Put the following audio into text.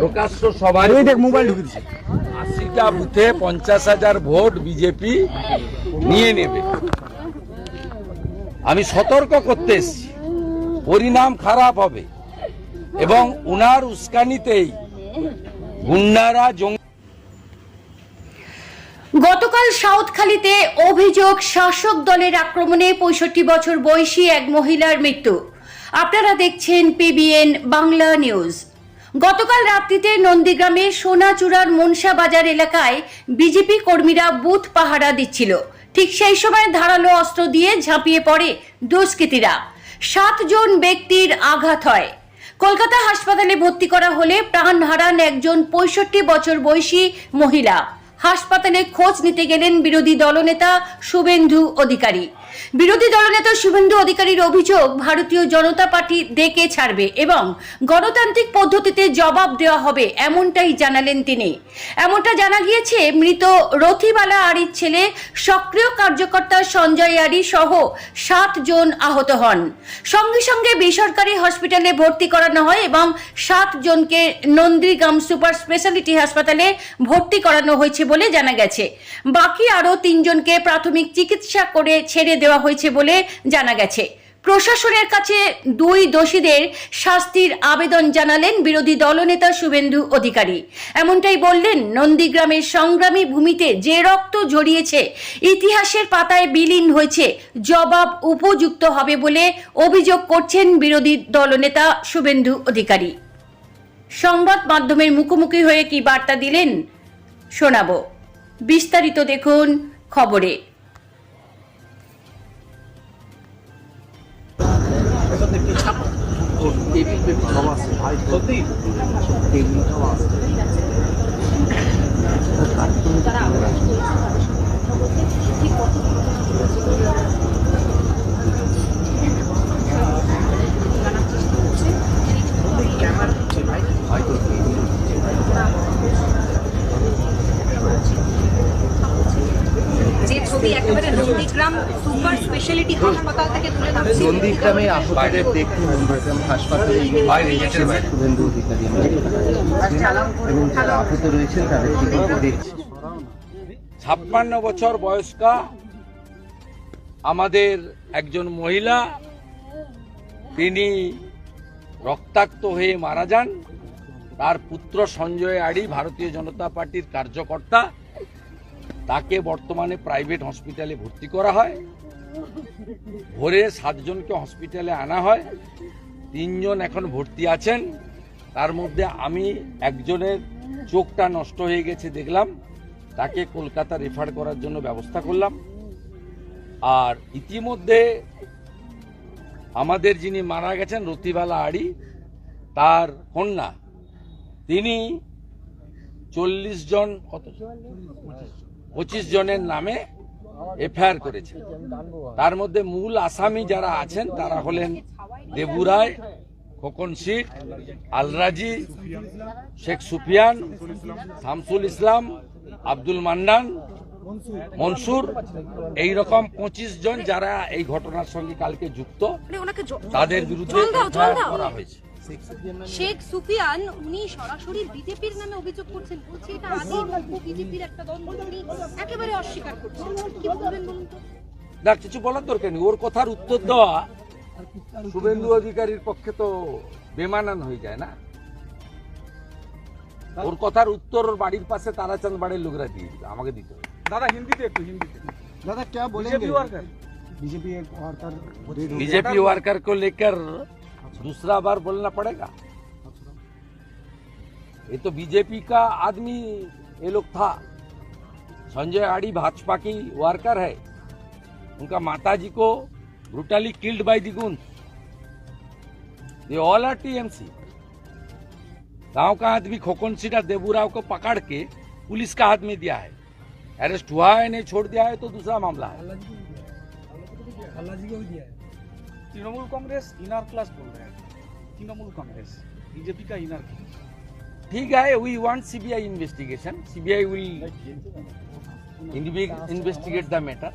প্রকাশ্য দেখ মোবাইল ঢুকে আশিটা বুথে পঞ্চাশ হাজার ভোট বিজেপি নিয়ে নেবে। আমি সতর্ক করতে এসেছি। পরিণাম খারাপ হবে। এবং উনার উস্কানিতেই গুন্ডারা জঙ্গি গতকাল সাউথখালীতে অভিযোগ শাসক দলের আক্রমণে পঁয়ষট্টি বছর বয়সী এক মহিলার মৃত্যু। আপনারা দেখছেন পিবিএন বাংলা নিউজ। গতকাল রাত্রিতে নন্দীগ্রামে সোনাচূড়ার মনসা বাজার এলাকায় বিজেপি কর্মীরা বুথ পাহারা দিচ্ছিল। ঠিক সেই সময় ধারালো অস্ত্র দিয়ে ঝাঁপিয়ে পড়ে দুষ্কৃতীরা। সাতজন ব্যক্তির আঘাত হয়। কলকাতা হাসপাতালে ভর্তি করা হলে প্রাণ হারান একজন পঁয়ষট্টি বছর বয়সী মহিলা। হাসপাতালে খোঁজ নিতে গেলেন বিরোধী দলনেতা শুভেন্দু অধিকারী। বিরোধী দলনেতা শুভেন্দু অধিকারীর অভিযোগ, ভারতীয় জনতা পার্টি ডেকে ছাড়বে এবং গণতান্ত্রিক পদ্ধতিতে জবাব দেওয়া হবে, এমনটাই জানালেন তিনি। এমনটা জানা গিয়েছে, মৃত রথিবালা আরির ছেলে, সক্রিয় কার্যকর্তা সঞ্জয় আরি সহ সাত জন আহত হন। সঙ্গে সঙ্গে বেসরকারি হসপিটালে ভর্তি করানো হয় এবং সাত জনকে নন্দীগ্রাম সুপার স্পেশালিটি হাসপাতালে ভর্তি করানো হয়েছে বলে জানা গেছে। বাকি আরও তিনজনকে প্রাথমিক চিকিৎসা করে ছেড়ে দেওয়া হয়েছে বলে জানা গেছে। প্রশাসনের কাছে দুই দোষীদের শাস্তির আবেদন জানালেন বিরোধী দলনেতা শুভেন্দু অধিকারী। এমনটাই বললেন নন্দীগ্রামের সংগ্রামী ভূমিতে যে রক্ত ঝরিয়েছে, ইতিহাসের পাতায় বিলীন হয়েছে, জবাব উপযুক্ত হবে বলে অভিযোগ করছেন বিরোধী দলনেতা শুভেন্দু অধিকারী। সংবাদ মাধ্যমের মুখোমুখি হয়ে কি বার্তা দিলেন শোনাবো। বিস্তারিত দেখুন খবরে। যে একেবারে সুপার স্পেশালিটি হাসপাতাল থেকে তুলে ধরছি নন্দীগ্রামে আহতদের দেখতে নন্দীগ্রাম হাসপাতালে বাইরে, গেটের বাইরে। শুভেন্দু অধিকারী এবং যারা আহত রয়েছেন তাদের দেখছি। ছাপ্পান্ন বছর বয়স্কা আমাদের একজন মহিলা তিনি রক্তাক্ত হয়ে মারা যান। তার পুত্র সঞ্জয় আড়ি ভারতীয় জনতা পার্টির কার্যকর্তা। তাকে বর্তমানে প্রাইভেট হসপিটালে ভর্তি করা হয়। ভোরে সাতজনকে হসপিটালে আনা হয়। তিনজন এখন ভর্তি আছেন। তার মধ্যে আমি একজনের চোখটা নষ্ট হয়ে গেছে দেখলাম। তাকে কলকাতা রেফার করার জন্য ব্যবস্থা করলাম। আর ইতিমধ্যে আমাদের যিনি মারা গেছেন, রতিবালা আড়ি, তার কন্যা। তিনি চল্লিশ জন, কত? পঁচিশ জনের নামে এফআইআর করেছেন তার মধ্যে মূল আসামি যারা আছেন তারা হলেন দেবুরায় খোকন শেখ আলরাজি শেখ সুফিয়ান শামসুল ইসলাম আব্দুল মান্নান মনসুর। এই রকম পঁচিশ জন যারা এই ঘটনার সঙ্গে কালকে যুক্ত তাদের বিরুদ্ধে। করা হয়েছে। শেখ সুফিয়ান উনি সরাসরি বিজেপির নামে অভিযোগ করছেন বলছি এটা আদি বিজেপির একটা দ্বন্দ্ব উনি একেবারে অস্বীকার করছেন কি বলবেন বলুন তো না কিছু বলার দরকার নেই ওর কথার উত্তর দেওয়া শুভেন্দু অধিকারীর পক্ষে তো বেমানান হয়ে যায় না ওর কথার উত্তর ওর বাড়ির পাশে তারাচাঁদ বাড়ির লোকরা দিয়ে দিবে আমাকে দিতে হবে। दादा हिंदी दे तू हिंदी दे দাদা क्या BJP worker BJP worker BJP worker को लेकर दूसरा बार बोलना पड़ेगा। ये तो बीजेपी का आदमी ये लोग था। संजय आड़ी भाजपा की वर्कर है। उनका माताजी को ब्रुटली किल्ड बाय दी ये ऑल आर टीएमसी गाँव का आदमी खोकन सीटा देबूराव को पकड़ के पुलिस का हाथ में दिया है। अरेस्ट हुआ है, नहीं छोड़ दिया है तो दूसरा मामला है। तृणमूल कांग्रेस इनर क्लास बोल रहे हैं तृणमूल कांग्रेस बीजेपी का इनर क्लास ठीक है we want CBI investigation CBI will investigate the matter